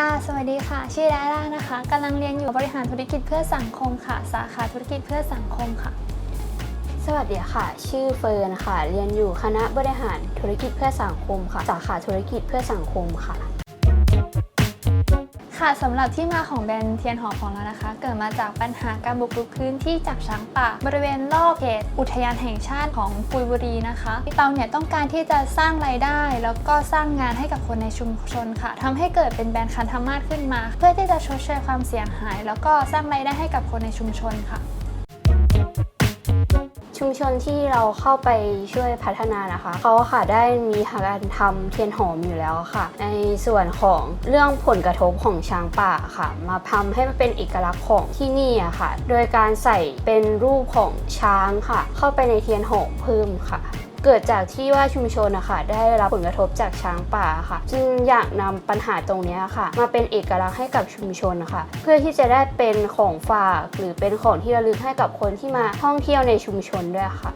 ค่ะ สวัสดีค่ะ ชื่อดาร่านะคะกำลังเรียนอยู่บริหารธุรกิจเพื่อสังคมค่ะ สาขาธุรกิจเพื่อสังคมค่ะ สวัสดีค่ะ ชื่อเฟิร์นค่ะ เรียนอยู่คณะบริหารธุรกิจเพื่อสังคมค่ะ สาขาธุรกิจเพื่อสังคมค่ะ ค่ะสำหรับที่มาของแบรนด์เทียนหอมของเรานะคะ เกิดมาจากปัญหาการบุกรุกพื้นที่จากช้างป่า บริเวณรอบเขตอุทยานแห่งชาติของปุยบุรีนะคะพี่เปาเนี่ยต้องการที่จะสร้างรายได้ แล้วก็สร้างงานให้กับคนในชุมชนค่ะทำให้เกิดเป็นแบรนด์คันธมาศขึ้นมา เพื่อที่จะชดเชยความเสียหาย แล้วก็สร้างรายได้ให้กับคนในชุมชนค่ะ ชุมชนที่เราเข้าไปช่วยพัฒนานะคะเขาค่ะได้มีการทำเทียนหอมอยู่แล้วค่ะ ในส่วนของเรื่องผลกระทบของช้างป่าค่ะ มาทำให้มันเป็นเอกลักษณ์ของที่นี่อะค่ะ โดยการใส่เป็นรูปของช้างค่ะ เข้าไปในเทียนหอมเพิ่มค่ะ เกิดจากที่ว่าชุมชนนะคะได้รับผลกระทบจากช้างป่าค่ะ จึงอยากนำปัญหาตรงนี้ะค่ะ มาเป็นเอกลักษณ์ให้กับชุมชนนะคะเพื่อที่จะได้เป็นของฝากหรือเป็นของที่ระลึกให้กับคนที่มาท่องเที่ยวในชุมชนด้วยค่ะ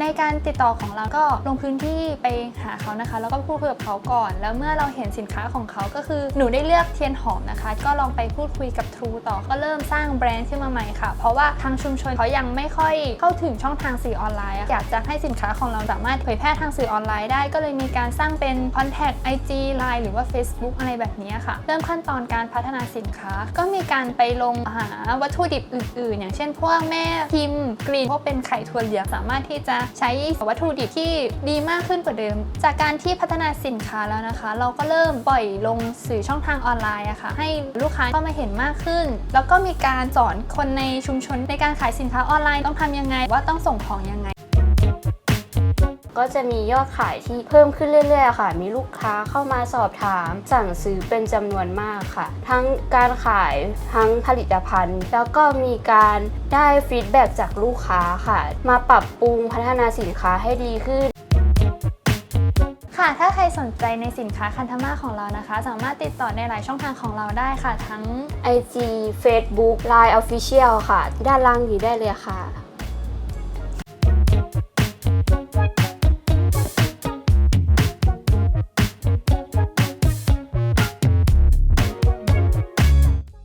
ในการติดต่อของเราก็ลงพื้นที่ไปหาเขานะคะ แล้วก็พูดคุยกับเขาก่อน แล้วเมื่อเราเห็นสินค้าของเขาก็คือหนูได้เลือกเทียนหอมนะคะ ก็ลองไปพูดคุยกับทรูต่อก็เริ่มสร้างแบรนด์ขึ้นมาใหม่ค่ะ เพราะว่าทางชุมชนเขายังไม่ค่อยเข้าถึงช่องทางสื่อออนไลน์อยากจะให้สินค้าของเราสามารถเผยแพร่ทางสื่อออนไลน์ได้ก็เลยมีการสร้างเป็น Contact IG Line หรือว่า Facebook อะไรแบบนี้ค่ะ เริ่มขั้นตอนการพัฒนาสินค้า ก็มีการไปลงหาวัตถุดิบอื่น ๆ อย่างเช่นพวกแม่พิมพ์กรีนพวกเป็นไข่ถั่วเหลืองสามารถที่จะใช้วัตถุดิบที่ดีมากขึ้นกว่าเดิม จากการที่พัฒนาสินค้าแล้วนะคะ เราก็เริ่มปล่อยลงสื่อช่องทางออนไลน์อะค่ะให้ลูกค้าเข้ามาเห็นมากขึ้น แล้วก็มีการสอนคนในชุมชนในการขายสินค้าออนไลน์ต้องทำยังไงว่าต้องส่งของยังไง ก็จะมียอดขายที่เพิ่มขึ้นเรื่อยๆค่ะ มีลูกค้าเข้ามาสอบถาม สั่งซื้อเป็นจำนวนมากค่ะ ทั้งการขายทั้งผลิตภัณฑ์ แล้วก็มีการได้ฟีดแบ็กจากลูกค้าค่ะ มาปรับปรุงพัฒนาสินค้าให้ดีขึ้นค่ะ ถ้าใครสนใจในสินค้าคันธมาของเรานะคะ สามารถติดต่อในหลายช่องทางของเราได้ค่ะ ทั้ง IG Facebook Line Official ค่ะ ด้านล่างนี้ได้เลยค่ะ